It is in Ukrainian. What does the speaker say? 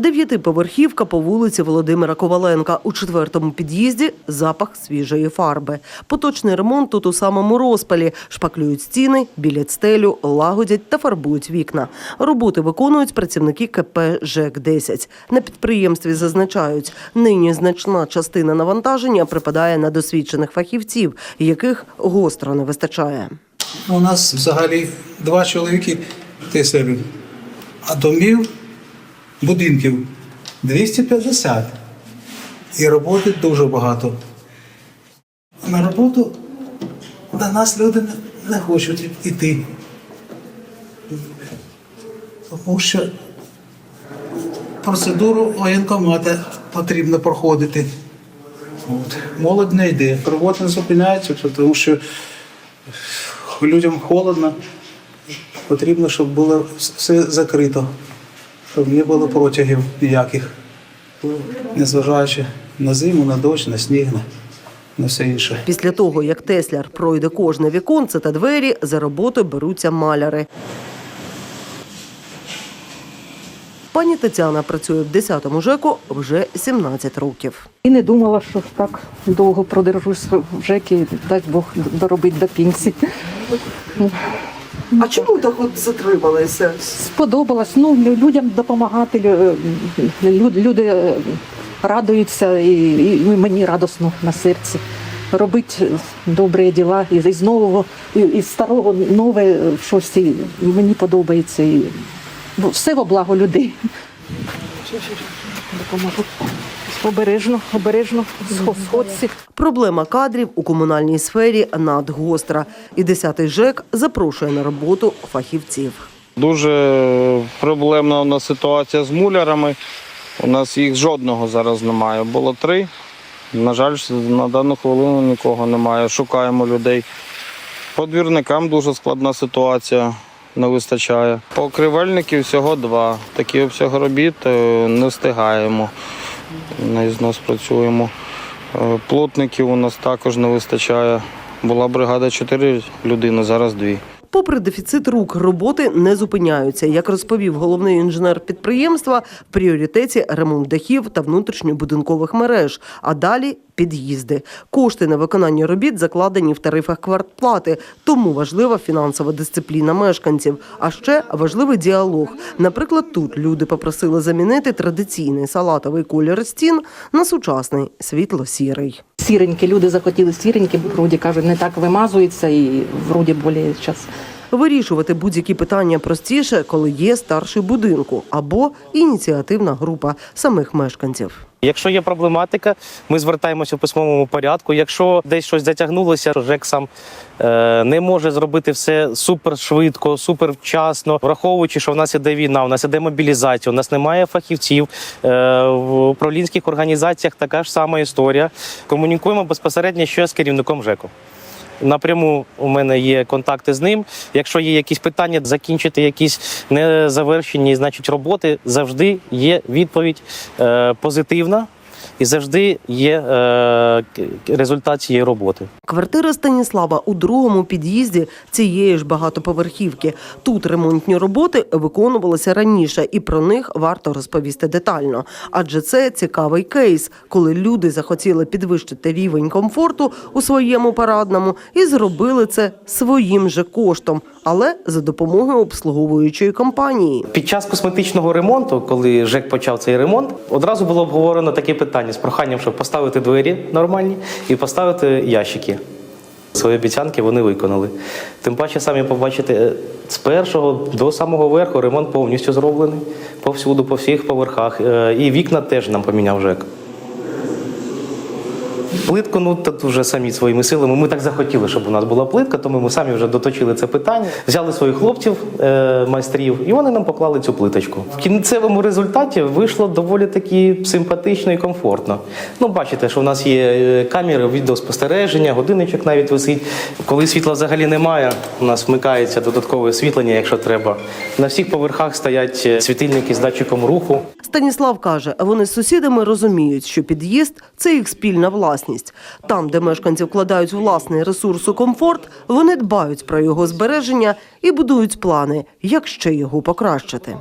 Дев'ятиповерхівка по вулиці Володимира Коваленка. У четвертому під'їзді запах свіжої фарби. Поточний ремонт тут у самому розпалі. Шпаклюють стіни, білять стелю, лагодять та фарбують вікна. Роботи виконують працівники КП ЖЕК-10. На підприємстві зазначають, нині значна частина навантаження припадає на досвідчених фахівців, яких гостро не вистачає. У нас взагалі два чоловіки тисячі, а домів, будинків 250. І роботи дуже багато. На роботу до нас люди не- хочуть йти. Тому що процедуру воєнкомата потрібно проходити. От. Молодь не йде. Робота не зупиняється, тому що людям холодно. Потрібно, щоб було все закрито, щоб не було протягів ніяких, незважаючи на зиму, на дощ, на сніг, на, на все інше. Після того, як Тесляр пройде кожне віконце та двері, за роботу беруться маляри. Пані Тетяна працює в 10-му ЖЕКу вже 17 років. І не думала, що так довго продержусь в ЖЕКі, дасть Бог доробити до пенсії. А чому так от затрималися? Сподобалось. Ну, людям допомагати. лю- лю- Люди е, радуються, і, і мені радосно на серці. Робити добрі діла і з нового, і, і з старого нове щось і мені подобається. І, ну, все во благо людей. Допоможу. Обережно, обережно, сходці. Проблема кадрів у комунальній сфері надгостра. І 10-й ЖЕК запрошує на роботу фахівців. Дуже проблемна у нас ситуація з мулярами. У нас їх жодного зараз немає. Було три. На жаль, на дану хвилину нікого немає. Шукаємо людей. По двірникам дуже складна ситуація, не вистачає. По кривельників всього два. Такий обсяг робіт е, не встигаємо. Не з нас працюємо. Е, Плотників у нас також не вистачає. Була бригада чотири людини, зараз дві. Попри дефіцит рук, роботи не зупиняються. Як розповів головний інженер підприємства, в пріоритеті ремонт дахів та внутрішньобудинкових мереж, а далі під'їзди. Кошти на виконання робіт закладені в тарифах квартплати, тому важлива фінансова дисципліна мешканців. А ще важливий діалог. Наприклад, тут люди попросили замінити традиційний салатовий колір стін на сучасний світло-сірий. Сіренькі, люди захотіли сіренькі, вроді кажуть, не так вимазується і вроді більш час. Вирішувати будь-які питання простіше, коли є старший будинку або ініціативна група самих мешканців. Якщо є проблематика, ми звертаємося в письмовому порядку. Якщо десь щось затягнулося, ЖЕК сам е, не може зробити все супер швидко, супер вчасно, враховуючи, що в нас іде війна, у нас іде мобілізація, у нас немає фахівців. Е, в управлінських організаціях така ж сама історія. Комунікуємо безпосередньо ще з керівником ЖЕКу. Напряму у мене є контакти з ним. Якщо є якісь питання, закінчити якісь незавершені, значить, роботи, завжди є відповідь е, позитивна і завжди є е, результат цієї роботи. Квартира Станіслава у другому під'їзді цієї ж багатоповерхівки. Тут ремонтні роботи виконувалися раніше, і про них варто розповісти детально. Адже це цікавий кейс, коли люди захотіли підвищити рівень комфорту у своєму парадному і зробили це своїм же коштом, але за допомогою обслуговуючої компанії. Під час косметичного ремонту, коли ЖЕК почав цей ремонт, одразу було обговорено таке питання з проханням, щоб поставити двері нормальні і поставити ящики. Свої обіцянки вони виконали. Тим паче, самі побачите, е, з першого до самого верху ремонт повністю зроблений повсюду, по всіх поверхах. Е, І вікна теж нам поміняв ЖЕК. Плитку, ну тут вже самі своїми силами. Ми так захотіли, щоб у нас була плитка, тому ми самі вже доточили це питання, взяли своїх хлопців, е, майстрів, і вони нам поклали цю плиточку. В кінцевому результаті вийшло доволі таки симпатично і комфортно. Ну, бачите, що в нас є е, камери, відеоспостереження, годинничок навіть висить. Коли світла взагалі немає, у нас вмикається додаткове освітлення, якщо треба. На всіх поверхах стоять е, світильники з датчиком руху. Станіслав каже, вони з сусідами розуміють, що під'їзд це їх спільна власність. Там, де мешканці вкладають власний ресурс у комфорт, вони дбають про його збереження і будують плани, як ще його покращити.